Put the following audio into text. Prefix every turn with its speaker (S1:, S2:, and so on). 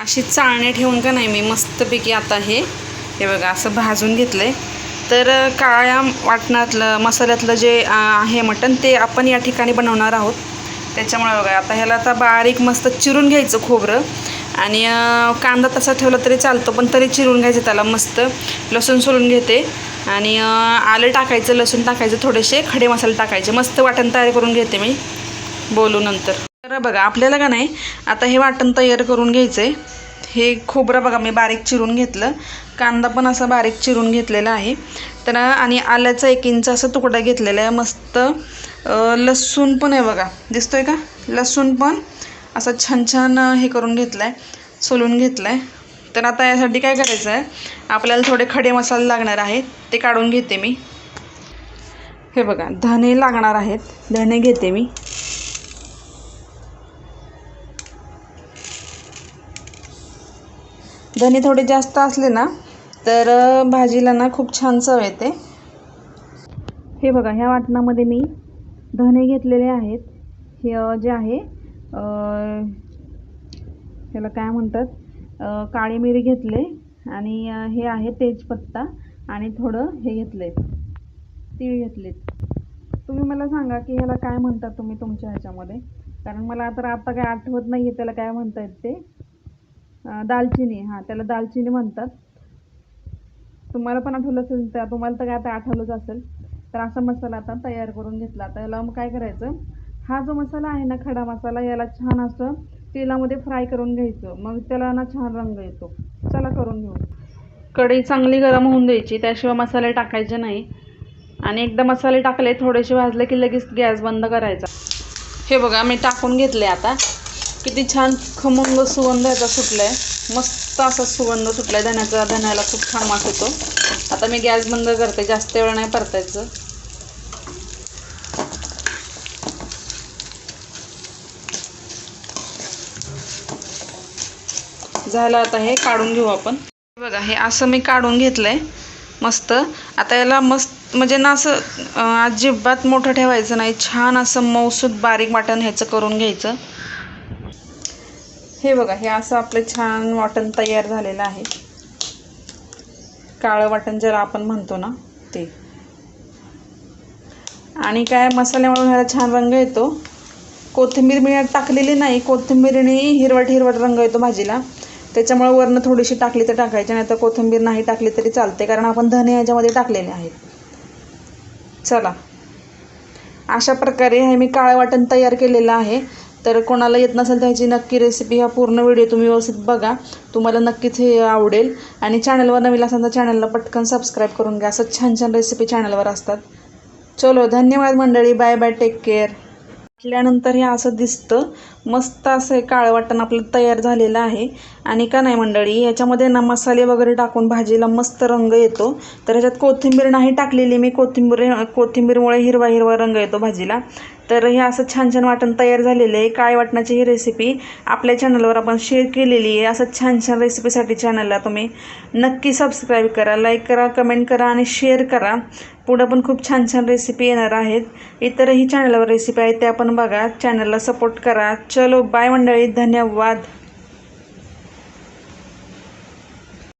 S1: अशी चाळणे ठेवून का नाही मी मस्तपैकी आता हे हे बघा असं भाजून घेतलं आहे तर काळ्या वाटणातलं मसाल्यातलं जे आहे मटण ते आपण या ठिकाणी बनवणार आहोत. त्याच्यामुळे बघा आता ह्याला आता बारीक मस्त चिरून घ्यायचं खोबरं. आणि कांदा तसा ठेवला तरी चालतो पण तरी चिरून घ्यायचं त्याला मस्त. लसूण सोलून घेते. आणि आलं टाकायचं लसूण टाकायचं थोडेसे खडे मसाले टाकायचे. मस्त वाटण तयार करून घेते मी. बोलू नंतर. तर बघा आपल्याला का नाही आता हे वाटण तयार करून घ्यायचं आहे हे खोबरं बघा मी बारीक चिरून घेतलं. कांदा पण असा बारीक चिरून घेतलेला आहे. तर आणि आल्याचा एक इंच असा तुकडा घेतलेला आहे. मस्त लसूण पण आहे बघा. दिसतोय का? लसूण पण असं छान छान हे करून घेतलं आहे सोलून घेतलं आहे तर आता यासाठी काय करायचं आहे आपल्याला थोडे खडे मसाले लागणार आहेत. ते काढून घेते मी. हे बघा धणे लागणार आहेत. धणे घेते मी. धने थोडे जास्त असले ना तर भाजीला ना खूप छान चव येते. हे बघा ह्या वाटणामध्ये मी धने घेतलेले आहेत. हे जे आहे ह्याला काय म्हणतात काळी मिरी घेतले आणि हे आहे तेजपत्ता आणि थोडं हे घेतले तीळ घेतलेत. तुम्ही मला सांगा की ह्याला काय म्हणतात तुम्ही तुमच्या ह्याच्यामध्ये? कारण मला तर आता काय आठवत नाही आहे त्याला काय म्हणतायत ते. दालचिनी. हां त्याला दालचिनी म्हणतात. तुम्हाला पण आठवलं असेल तर तुम्हाला तर काय आता आठवलंच असेल. तर असा मसाला आता तयार करून घेतला. आता याला मग काय करायचं? हा जो मसाला आहे ना खडा मसाला याला छान असं तेलामध्ये फ्राय करून घ्यायचं. मग त्याला ना छान रंग येतो. चला करून घेऊ. कढई चांगली गरम होऊन द्यायची. त्याशिवाय मसाले टाकायचे नाही. आणि एकदा मसाले टाकले थोडेसे भाजले की लगेच गॅस बंद करायचा. हे बघा मी टाकून घेतले आता. किती छान खमंग सुगंध याचा सुटलाय. मस्त असा सुगंध सुटलाय धण्याचा धण्याला खूप छान वास येतो. आता मी गॅस बंद करते जास्त वेळ नाही परतायचं. झालं आता हे काढून घेऊ आपण. बघा हे असं मी काढून घेतलंय मस्त. आता याला मस्त म्हणजे ना असं अजिबात मोठं ठेवायचं नाही. छान असं मौसूद बारीक वाटण ह्याचं करून घ्यायचं. हे बघा हे असं आपलं छान वाटण तयार झालेलं आहे. काळं वाटण ज्याला आपण म्हणतो ना ते. आणि काय मसाल्यामुळे ह्याला छान रंग येतो. कोथिंबीर मी टाकलेली नाही कोथिंबीरने हिरवट हिरवट रंग येतो भाजीला. त्याच्यामुळे वरनं थोडीशी टाकली तर टाकायची नाही तर कोथिंबीर नाही टाकली तरी चालते कारण आपण धने याच्यामध्ये टाकलेले आहेत. चला. अशा प्रकारे हे मी काळं वाटण तयार केलेलं आहे. तर कोणाला येत नसेल तर ह्याची नक्की रेसिपी हा पूर्ण व्हिडिओ तुम्ही व्यवस्थित बघा. तुम्हाला नक्कीच हे आवडेल. आणि चॅनलवर नवीन असाल तर चॅनलला पटकन सबस्क्राईब करून घ्या. असं छान छान रेसिपी चॅनलवर असतात. चलो धन्यवाद मंडळी. बाय बाय टेक केअर म्हटल्यानंतर हे असं दिसतं. मस्त असं हे काळं वाटण आपलं तयार झालेलं आहे. आणि का नाही मंडळी ह्याच्यामध्ये ना मसाले वगैरे टाकून भाजीला मस्त रंग येतो. तर ह्याच्यात कोथिंबीर नाही टाकलेली मी. कोथिंबीर कोथिंबीरमुळे हिरवा हिरवा रंग येतो भाजीला. तर हे असं छान छान वाटण तयार झालेलं आहे. काळे वाटणाची ही रेसिपी आपल्या चॅनलवर आपण शेअर केलेली आहे. असं छान छान रेसिपीसाठी चॅनलला तुम्ही नक्की सबस्क्राईब करा लाईक करा कमेंट करा आणि शेअर करा. पुढं पण खूप छान छान रेसिपी येणार आहेत. इतरही चॅनलवर रेसिपी आहेत त्या पण बघा. चॅनलला सपोर्ट करा. चलो बाय मंडळी. धन्यवाद.